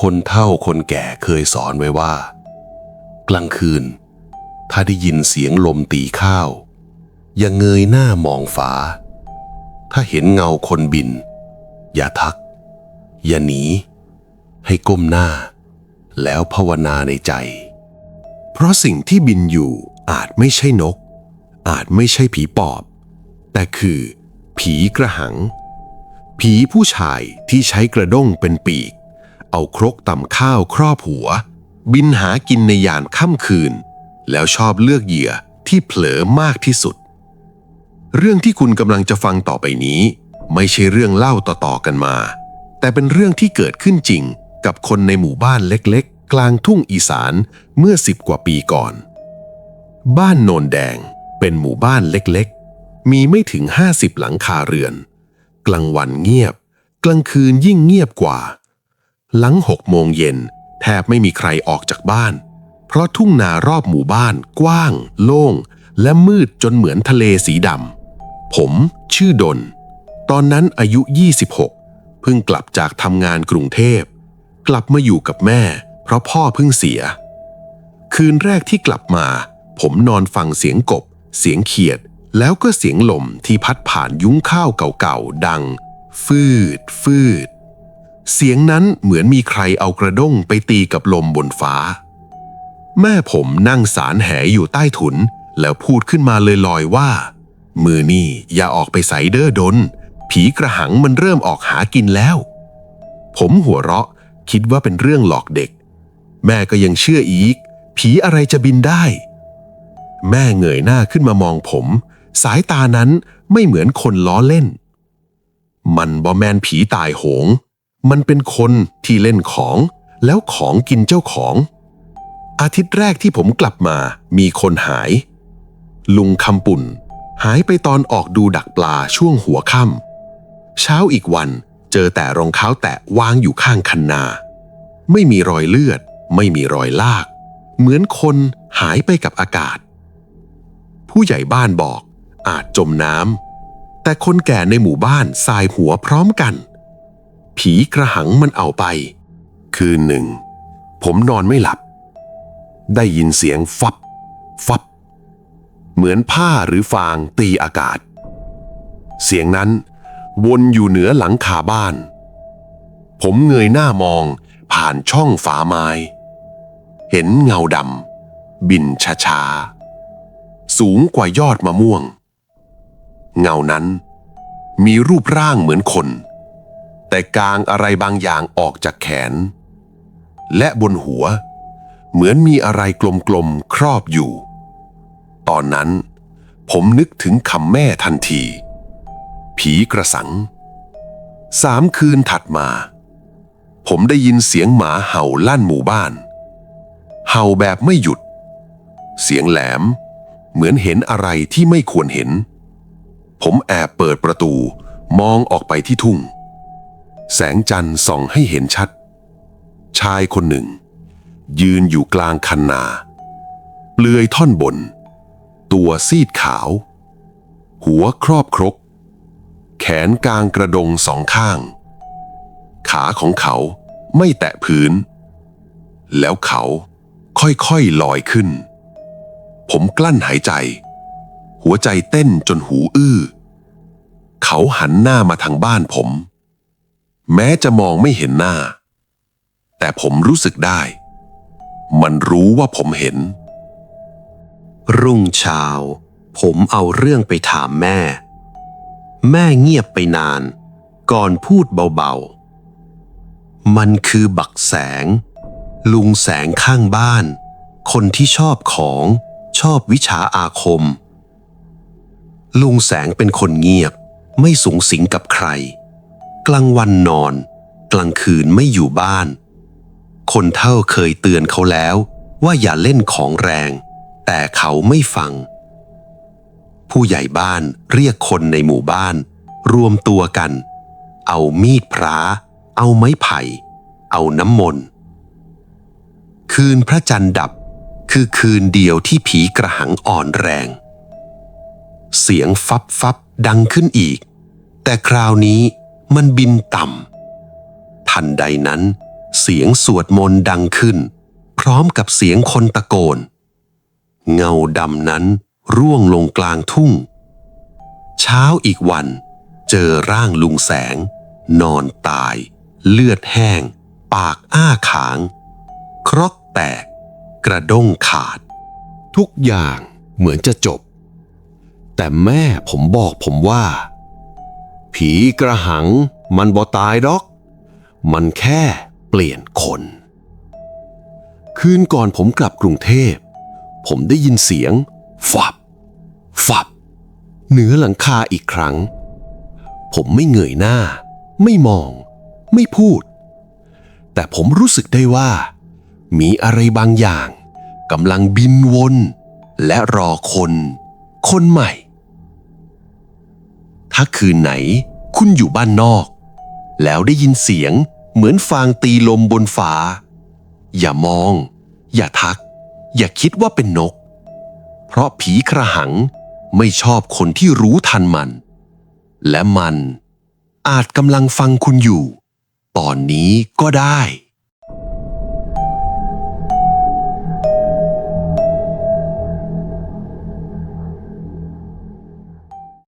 คนเฒ่าคนแก่เคยสอนไว้ว่า กลางคืน ถ้าได้ยินเสียงลมตีข้าว อย่าเงยหน้ามองฟ้า ถ้าเห็นเงาคนบิน อย่าทัก อย่าหนี ให้ก้มหน้า แล้วภาวนาในใจ เพราะสิ่งที่บินอยู่อาจไม่ใช่นก อาจไม่ใช่ผีปอบ แต่คือ ผีกระหัง ผีผู้ชายที่ใช้กระด้งเป็นปีก เอาครกตำข้าวครอบหัว บินหากินในยามค่ำคืน แล้วชอบเลือกเหยื่อที่เผลอมากที่สุด เรื่องที่คุณกำลังจะฟังต่อไปนี้ ไม่ใช่เรื่องเล่าต่อๆกันมา แต่เป็นเรื่องที่เกิดขึ้นจริงกับคนในหมู่บ้านเล็กๆ กลางทุ่งอีสานเมื่อสิบกว่าปีก่อน บ้านโนนแดงเป็นหมู่บ้านเล็กๆ มีไม่ถึง50หลังคาเรือน กลางวันเงียบ กลางคืนยิ่งเงียบกว่า หลังหกโมงเย็น แทบไม่มีใครออกจากบ้าน เพราะทุ่งนารอบหมู่บ้าน กว้าง โล่ง และมืดจนเหมือนทะเลสีดำผมชื่อดน ตอนนั้นอายุ 26 เพิ่งกลับจากทำงานกรุงเทพ กลับมาอยู่กับแม่ เพราะพ่อเพิ่งเสีย คืนแรกที่กลับมา ผมนอนฟังเสียงกบ เสียงเขียด แล้วก็เสียงลมที่พัดผ่านยุ้งข้าวเก่าๆดัง ฟืด ฟืด เสียงนั้นเหมือนมีใครเอากระด้งไปตีกับลมบนฟ้า แม่ผมนั่งสารแหอยู่ใต้ถุน แล้วพูดขึ้นมาเลยลอยว่า มือนี่อย่าออกไปใส่เด้อดน ผีกระหังมันเริ่มออกหากินแล้ว ผมหัวเราะคิดว่าเป็นเรื่องหลอกเด็ก แม่ก็ยังเชื่ออีก ผีอะไรจะบินได้ แม่เงยหน้าขึ้นมามองผม สายตานั้นไม่เหมือนคนล้อเล่น มันบอแมนผีตายโหง มันเป็นคนที่เล่นของ แล้วของกินเจ้าของ อาทิตย์แรกที่ผมกลับมามีคนหาย ลุงคำปุ่น หายไปตอนออกดูดักปลาช่วงหัวค่ำเช้าอีกวันเจอแต่รองเท้าแตะวางอยู่ข้างคันนา ไม่มีรอยเลือด ไม่มีรอยลาก เหมือนคนหายไปกับอากาศ ผู้ใหญ่บ้านบอกอาจจมน้ำแต่คนแก่ในหมู่บ้านสายหัวพร้อมกัน ผีกระหังมันเอาไป คืนหนึ่ง ผมนอนไม่หลับ ได้ยินเสียงฟับ ฟับ เหมือนผ้าหรือฟางตีอากาศ เสียงนั้นวนอยู่เหนือหลังคาบ้าน ผมเงยหน้ามองผ่านช่องฝาไม้ เห็นเงาดำบินช้าๆ สูงกว่ายอดมะม่วง เงานั้นมีรูปร่างเหมือนคน แต่กางอะไรบางอย่างออกจากแขน และบนหัว เหมือนมีอะไรกลมๆครอบอยู่ ตอนนั้น ผมนึกถึงคำแม่ทันที ผีกระสัง สามคืนถัดมา ผมได้ยินเสียงหมาเห่าลั่นหมู่บ้าน เห่าแบบไม่หยุด เสียงแหลม เหมือนเห็นอะไรที่ไม่ควรเห็น ผมแอบเปิดประตูมองออกไปที่ทุ่ง แสงจันทร์ส่องให้เห็นชัด ชายคนหนึ่ง ยืนอยู่กลางคันนา เปลือยท่อนบน ตัวซีดขาว หัวครอบครก แขนกลางกระดงสองข้าง ขาของเขาไม่แตะพื้น แล้วเขาค่อยๆลอยขึ้น ผมกลั้นหายใจ หัวใจเต้นจนหูอื้อ เขาหันหน้ามาทางบ้านผม แม้จะมองไม่เห็นหน้า แต่ผมรู้สึกได้ มันรู้ว่าผมเห็น รุ่งเช้า ผมเอาเรื่องไปถามแม่ แม่เงียบไปนาน ก่อนพูดเบาๆ มันคือบักแสง ลุงแสงข้างบ้าน คนที่ชอบของชอบวิชาอาคม ลุงแสงเป็นคนเงียบไม่สูงสิงกับใคร กลางวันนอน กลางคืนไม่อยู่บ้าน คนเท่าเคยเตือนเขาแล้วว่าอย่าเล่นของแรง แต่เขาไม่ฟัง ผู้ใหญ่บ้านเรียกคนในหมู่บ้าน รวมตัวกัน เอามีดพระเอาไม้ไผ่ เอาน้ำมนต์ คืนพระจันทร์ดับคือคืนเดียวที่ผีกระหังอ่อนแรง เสียงฟับฟับดังขึ้นอีก แต่คราวนี้ มันบินต่ำ ทันใดนั้น เสียงสวดมนต์ดังขึ้น พร้อมกับเสียงคนตะโกน เงาดำนั้นร่วงลงกลางทุ่ง เช้าอีกวัน เจอร่างลุงแสง นอนตาย เลือดแห้ง ปากอ้าขาง ครกแตก กระด้งขาด ทุกอย่างเหมือนจะจบ แต่แม่ผมบอกผมว่า ผีกระหังมันบ่ตายดอก มันแค่เปลี่ยนคน คืนก่อนผมกลับกรุงเทพ ผมได้ยินเสียงฟับฟับ เหนือหลังคาอีกครั้ง ผมไม่เงยหน้า ไม่มอง ไม่พูด แต่ผมรู้สึกได้ว่า มีอะไรบางอย่างกำลังบินวน และรอคน คนใหม่ ถ้าคืนไหนคุณอยู่บ้านนอก แล้วได้ยินเสียงเหมือนฟางตีลมบนฟ้า อย่ามอง อย่าทัก อย่าคิดว่าเป็นนก เพราะผีกระหังไม่ชอบคนที่รู้ทันมัน และมันอาจกำลังฟังคุณอยู่ ตอนนี้ก็ได้